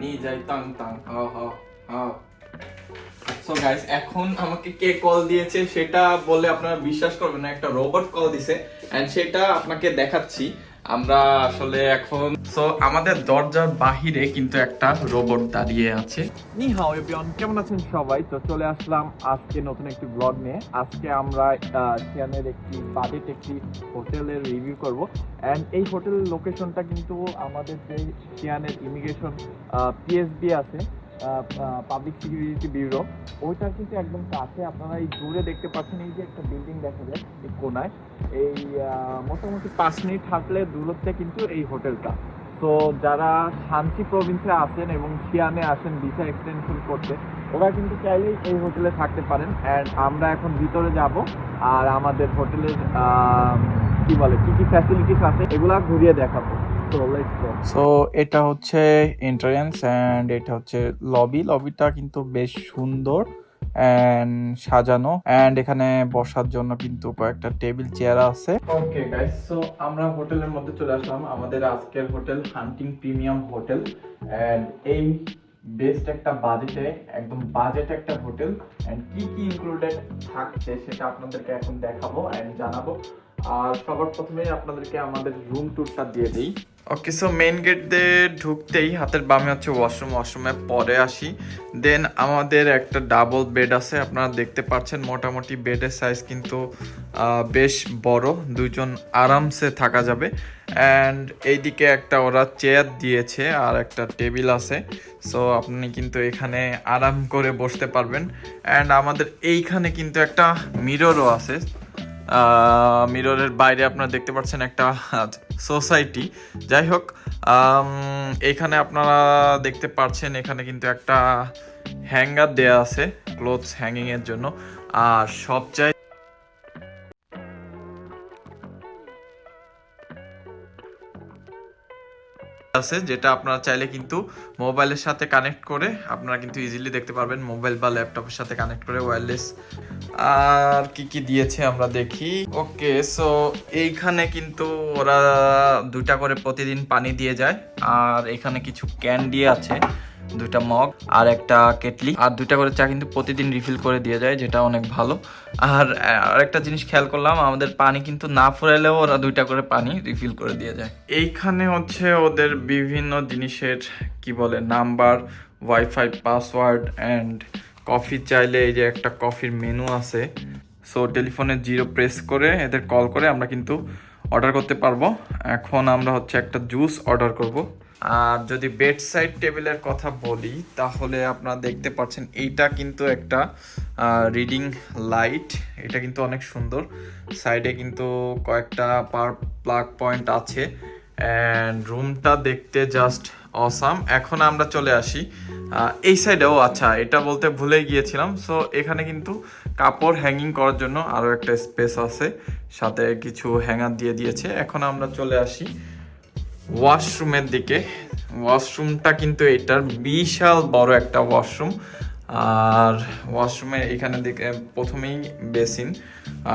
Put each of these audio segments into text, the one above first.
নিয়ে যাই তাং তাং হ হ হ সো গাইস এখন আমাকে কে কল দিয়েছে সেটা বলে আপনারা বিশ্বাস করবেন না, একটা রোবট কল দিছে। এন্ড সেটা আপনাকে দেখাচ্ছি। আমরা আসলে এখন সো আমাদের দরজার বাহিরে কিন্তু একটা রোবট দাঁড়িয়ে আছে। কেমন আছেন সবাই? তো চলে আসলাম আজকে নতুন একটি ব্লগ নিয়ে। আজকে আমরা সিয়ানের একটি বাজেট একটি হোটেলের রিভিউ করব। অ্যান্ড এই হোটেলের লোকেশনটা কিন্তু আমাদের যে সিয়ানের ইমিগ্রেশন পিএসবি আছে পাবলিক সিকিউরিটি ব্যুরো ওইটার কিন্তু একদম কাছে আপনারা এই দূরে দেখতে পাচ্ছেন, এই যে একটা বিল্ডিং দেখা যায় এই কোনায়। এই মোটামুটি পাঁচ মিনিট হাঁটলে দূরত্বে কিন্তু এই হোটেলটা। তো যারা শান্তি প্রভিন্সে আসেন এবং সিয়ানে আসেন ভিসা এক্সটেনশন করতে, ওরা কিন্তু চাইলেই এই হোটেলে থাকতে পারেন। অ্যান্ড আমরা এখন ভিতরে যাব আর আমাদের হোটেলের কি বলে, কি কি ফ্যাসিলিটিস আছে, এগুলা ঘুরিয়ে দেখাবো। সো এটা হচ্ছে এন্ট্রান্স অ্যান্ড এটা হচ্ছে লবি লবিটা কিন্তু বেশ সুন্দর অ্যান্ড সাজানো অ্যান্ড এখানে বসার জন্য কিন্তু কয়েকটা টেবিল চেয়ার আছে। ওকে গাইস সো আমরা হোটেলের মধ্যে চলে আসলাম। আমাদের আজকের hotel hunting premium hotel and এই বেস্ট একটা বাজেটে একদম বাজেট একটা হোটেল অ্যান্ড কি কি ইনক্লুডেড থাকছে সেটা আপনাদেরকে এখন দেখাবো অ্যান্ড জানাব। আর সবার প্রথমেই আপনাদেরকে আমাদের রুম ট্যুরটা দিয়ে দিই। ওকে সো মেইন গেট দিয়ে ঢুকতেই হাতের বামে হচ্ছে ওয়াশরুম ওয়াশরুমে পরে আসি। দেন আমাদের একটা ডাবল বেড আছে, আপনারা দেখতে পাচ্ছেন মোটামুটি বেডের সাইজ কিন্তু বেশ বড় দুজন আরামসে থাকা যাবে। অ্যান্ড এইদিকে একটা ওরা চেয়ার দিয়েছে আর একটা টেবিল আছে। সো আপনি কিন্তু এখানে আরাম করে বসতে পারবেন। অ্যান্ড আমাদের এইখানে কিন্তু একটা মিররও আছে। মিররের বাইরে আপনারা দেখতে পাচ্ছেন একটা সোসাইটি যাই হোক এখানে আপনারা দেখতে পাচ্ছেন, এখানে কিন্তু একটা হ্যাঙ্গার দেয়া আছে ক্লোথস হ্যাঙ্গিংয়ের জন্য। আর সব আছে, যেটা আপনারা চাইলে কিন্তু মোবাইলের সাথে কানেক্ট করে আপনারা কিন্তু ইজিলি দেখতে পারবেন, মোবাইল বা ল্যাপটপের সাথে কানেক্ট করে ওয়্যারলেস আর কি কি দিয়েছে আমরা দেখি। ওকে সো এইখানে কিন্তু ওরা দুটা করে প্রতিদিন পানি দিয়ে যায়, আর এখানে কিছু ক্যান্ডি আছে। দুটা মগ আর একটা কেটলি। আর দুটা করে চা কিন্তু প্রতিদিন রিফিল করে দিয়ে যায় যেটা অনেক ভালো। আর আরেকটা জিনিস খেয়াল করলাম, আমাদের পানি কিন্তু না ফুরাইলেও ওরা দুইটা করে পানি রিফিল করে দিয়ে যায়। এইখানে হচ্ছে ওদের বিভিন্ন জিনিসের, কি বলে, number WiFi password and coffee চাইলে এই যে একটা কফির মেনু আছে। সো টেলিফোনে জিরো প্রেস করে এদের কল করে আমরা কিন্তু অর্ডার করতে পারব। এখন আমরা হচ্ছে একটা জুস অর্ডার করব। আর যদি বেড সাইড টেবিলের কথা বলি, তাহলে আপনারা দেখতে পাচ্ছেন এইটা কিন্তু একটা রিডিং লাইট এটা কিন্তু অনেক সুন্দর। সাইডে কিন্তু কয়েকটা পার প্লাগ পয়েন্ট আছে। অ্যান্ড রুমটা দেখতে জাস্ট অসাম এখন আমরা চলে আসি এই সাইডেও আচ্ছা এটা বলতে ভুলেই গিয়েছিলাম। সো এখানে কিন্তু কাপড় হ্যাঙ্গিং করার জন্য আরও একটা স্পেস আছে। সাথে কিছু হ্যাঙ্গার দিয়ে দিয়েছে। এখন আমরা চলে আসি ওয়াশরুমের দিকে। ওয়াশরুমটা কিন্তু এটার বিশাল বড় একটা ওয়াশরুম। আর ওয়াশরুমে এখানে দিকে প্রথমেই বেসিন।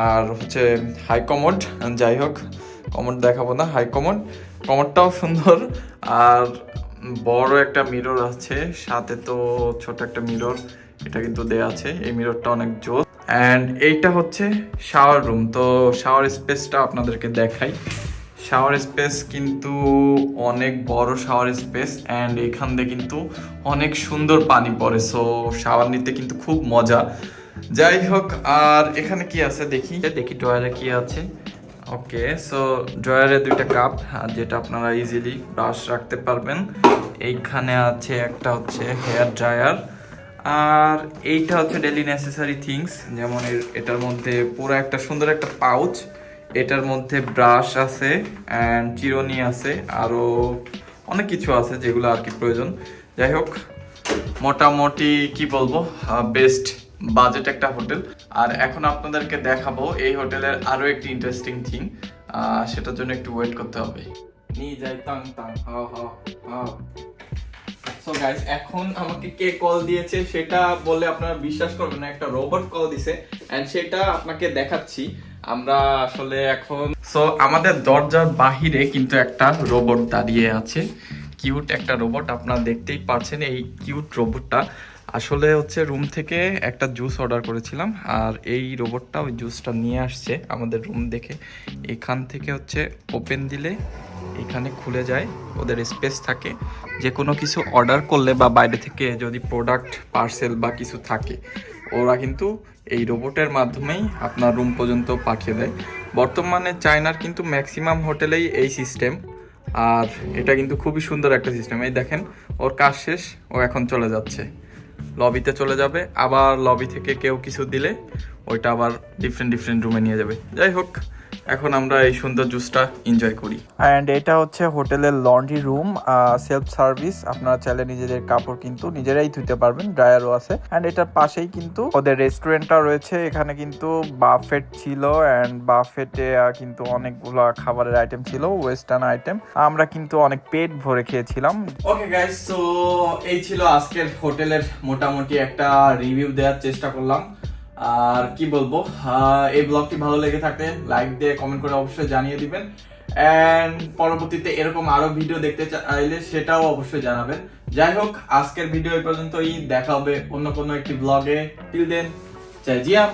আর হচ্ছে হাই কমোড। যাই হোক, কমোড দেখাবো না, হাই কমোড। কমোডটাও সুন্দর। আর বড় একটা মিরর আছে। সাথে তো ছোট একটা মিরর। এটা কিন্তু দেয়া আছে। এই মিররটা অনেক জোর অ্যান্ড এইটা হচ্ছে শাওয়ার রুম। তো শাওয়ার স্পেসটা আপনাদেরকে দেখাই। শাওয়ার স্পেস কিন্তু অনেক বড় শাওয়ার স্পেস অ্যান্ড এখান দিয়ে কিন্তু অনেক সুন্দর পানি পড়ে সো শাওয়ার নিতে কিন্তু খুব মজা। যাই হোক আর এখানে কি আছে দেখি? দেখি ড্রয়ারে কি আছে? ওকে সো ড্রয়ারে দুইটা কাপ যেটা আপনারা ইজিলি ব্রাশ রাখতে পারবেন। এইখানে আছে একটা হচ্ছে হেয়ার ড্রায়ার আর এইটা হচ্ছে ডেলি নেসেসারি থিংস যেমন এটার মধ্যে পুরো একটা সুন্দর একটা পাউচ এটার মধ্যে ব্রাশ আছে অ্যান্ড চিরনি আছে আরও অনেক কিছু আছে যেগুলো আর কি প্রয়োজন। যাই হোক, মোটামুটি কি বলব বেস্ট বাজেট একটা হোটেল। আর এখন আপনাদেরকে দেখাবো এই হোটেলের আরও একটি ইন্টারেস্টিং থিং সেটার জন্য একটু ওয়েট করতে হবে। নিয়ে যাই তাং তাং সো গাইস এখন আমাকে কে কল দিয়েছে সেটা বলে আপনারা বিশ্বাস করবেন না, একটা রোবট কল দিছে। এন্ড সেটা আপনাকে দেখাচ্ছি। আমরা আসলে এখন সো আমাদের দরজার বাহিরে কিন্তু একটা রোবট দাঁড়িয়ে আছে। কিউট একটা রোবট আপনারা দেখতেই পাচ্ছেন এই কিউট রোবটটা আসলে হচ্ছে রুম থেকে একটা জুস অর্ডার করেছিলাম, আর এই রোবটটা ওই জুসটা নিয়ে আসছে আমাদের রুম দেখে। এখান থেকে হচ্ছে ওপেন দিলে এখানে খুলে যায়, ওদের স্পেস থাকে। যে কোনো কিছু অর্ডার করলে বা বাইরে থেকে যদি প্রোডাক্ট পার্সেল বা কিছু থাকে ওরা কিন্তু এই রোবটের মাধ্যমেই আপনার রুম পর্যন্ত পাঠিয়ে দেয়। বর্তমানে চায়নার কিন্তু ম্যাক্সিমাম হোটেলেই এই সিস্টেম। আর এটা কিন্তু খুবই সুন্দর একটা সিস্টেম। এই দেখেন, ওর কাজ শেষ, ও এখন চলে যাচ্ছে। লবিতে চলে যাবে, আবার লবি থেকে কেউ কিছু দিলে ওইটা আবার ডিফারেন্ট ডিফারেন্ট রুমে নিয়ে যাবে। যাই হোক এখন আমরা এই সুন্দর জুসটা এনজয় করি। অ্যান্ড এটা হচ্ছে হোটেলের লন্ড্রি রুম সেলফ সার্ভিস আপনারা চাইলে নিজেদের কাপড় কিন্তু নিজেরাই ধুতে পারবেন ড্রায়ারও আছে। অ্যান্ড এটার পাশেই কিন্তু ওদের রেস্টুরেন্টটা রয়েছে। এখানে কিন্তু বাফেট ছিল অ্যান্ড বাফেটে কিন্তু অনেকগুলো খাবারের আইটেম ছিল ওয়েস্টার্ন আইটেম আমরা কিন্তু অনেক পেট ভরে খেয়েছিলাম। ওকে গাইস তো এই ছিল আজকের হোটেলের মোটামুটি একটা রিভিউ দেওয়ার চেষ্টা করলাম। আর কি বলব? এই ব্লগটি ভালো লেগে থাকলে লাইক দিয়ে কমেন্ট করে অবশ্যই জানিয়ে দিবেন। অ্যান্ড পরবর্তীতে এরকম আরও ভিডিও দেখতে চাইলে সেটাও অবশ্যই জানাবেন। যাই হোক, আজকের ভিডিও এই পর্যন্তই। দেখা হবে অন্য কোনো একটি ব্লগে টিল দেন জয় জিয়াম